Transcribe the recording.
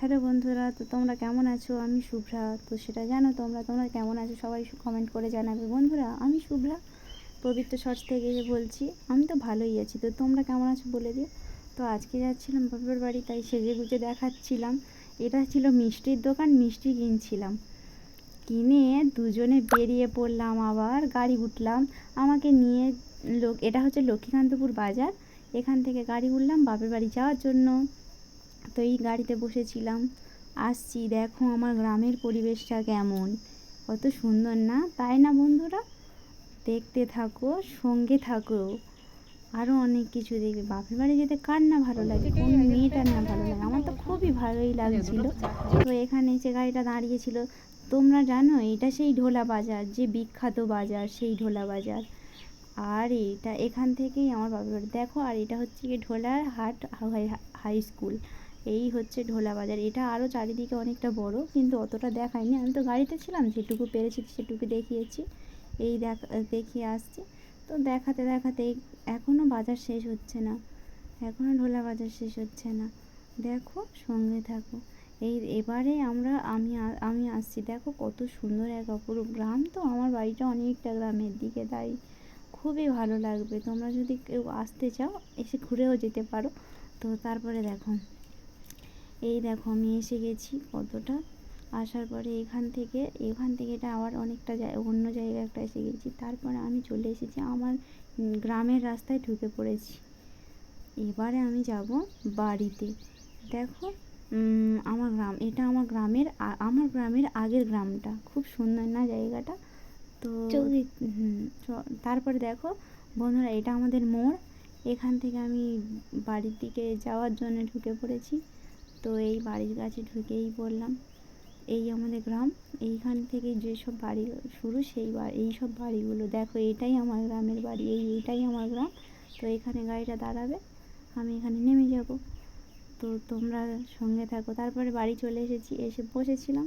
Hello বন্ধুরা, তো তোমরা কেমন আছো? আমি শুভ্রা, তো সেটা জানো তোমরা তোমরা কেমন আছো? সবাই কমেন্ট করে জানাবে। বন্ধুরা, আমি শুভ্রা, পবিত্র শর্টস থেকে বলছি, আমি তো ভালোই আছি। তো তোমরা কেমন আছো বলে দিও। তো আজকে যাচ্ছিলাম বাপের বাড়ি, তাই সেজে গুজে দেখাচ্ছিলাম। এটা ছিল মিষ্টির দোকান, মিষ্টি কিনছিলাম। কিনে দুজনে বেরিয়ে পড়লাম আবার, গাড়ি উঠলাম। আমাকে নিয়ে লোক, এটা হচ্ছে লক্ষ্মীকান্তপুর বাজার। এখান থেকে গাড়ি উঠলাম বাপের বাড়ি যাওয়ার জন্য। তো এই গাড়িতে বসেছিলাম। আসছি, দেখো আমার গ্রামের পরিবেশটা কেমন। কত সুন্দর না? তাই না বন্ধুরা? দেখতে থাকো, সঙ্গে থাকো। আরও অনেক কিছু দেখবে। বাপের বাড়ি যেতে কার না ভালো লাগে? কোন মেয়েটার না ভালো লাগে? আমার তো খুবই ভালোই লাগছিল। তো এখানে এসে গাড়িটা দাঁড়িয়েছিল, তোমরা জানো, এটা সেই ঢোলা বাজার, যে বিখ্যাত বাজার, সেই ঢোলা বাজার। আর এটা এখান থেকেই আমার বাপের বাড়ি। দেখো, আর এটা হচ্ছে গিয়ে ঢোলার হাট হাই স্কুল। এই হচ্ছে ঢোলা বাজার। এটা আরও চারিদিকে অনেকটা বড়, কিন্তু অতটা দেখায়নি। আমি তো গাড়িতে ছিলাম, যেটুকু পেরেছি সেটুকু দেখিয়েছি। এই দেখ, দেখিয়ে আসছি। তো দেখাতে দেখাতে এখনও বাজার শেষ হচ্ছে না। এখনও ঢোলা বাজার শেষ হচ্ছে না। দেখো, সঙ্গে থাকো। এই এবারে আমরা, আমি আমি আসছি। দেখো কত সুন্দর এক অপরূপ গ্রাম। তো আমার বাড়িটা অনেকটা গ্রামের দিকে, তাই খুবই ভালো লাগবে। তোমরা যদি কেউ আসতে চাও, এসে ঘুরেও যেতে পারো। তো তারপরে দেখো। এই দেখো আমি এসে গেছি কতটা। আসার পরে এখান থেকে এখান থেকে এটা আবার অনেকটা অন্য জায়গায় একটা এসে গেছি। তারপরে আমি চলে এসেছি আমার গ্রামের রাস্তায় ঢুকে পড়েছি। এবারে আমি যাব বাড়িতে। দেখো আমার গ্রাম এটা আমার গ্রামের আমার গ্রামের আগের গ্রামটা। খুব সুন্দর না জায়গাটা? তো তারপরে দেখো বন্ধুরা এটা আমাদের মোড়। এখান থেকে আমি বাড়ির দিকে যাওয়ার জন্য ঢুকে পড়েছি। তো এই বাড়ির কাছে ঢুকেই পড়লাম এই আমাদের গ্রাম, এইখান থেকে যেসব বাড়ি শুরু, সেই এই সব বাড়িগুলো। দেখো, এটাই আমার গ্রামের বাড়ি, এই এটাই আমার গ্রাম। তো এখানে গাড়িটা দাঁড়াবে, আমি এখানে নেমে যাব। তো তোমরা সঙ্গে থাকো। তারপরে বাড়ি চলে এসেছি, এসে বসেছিলাম।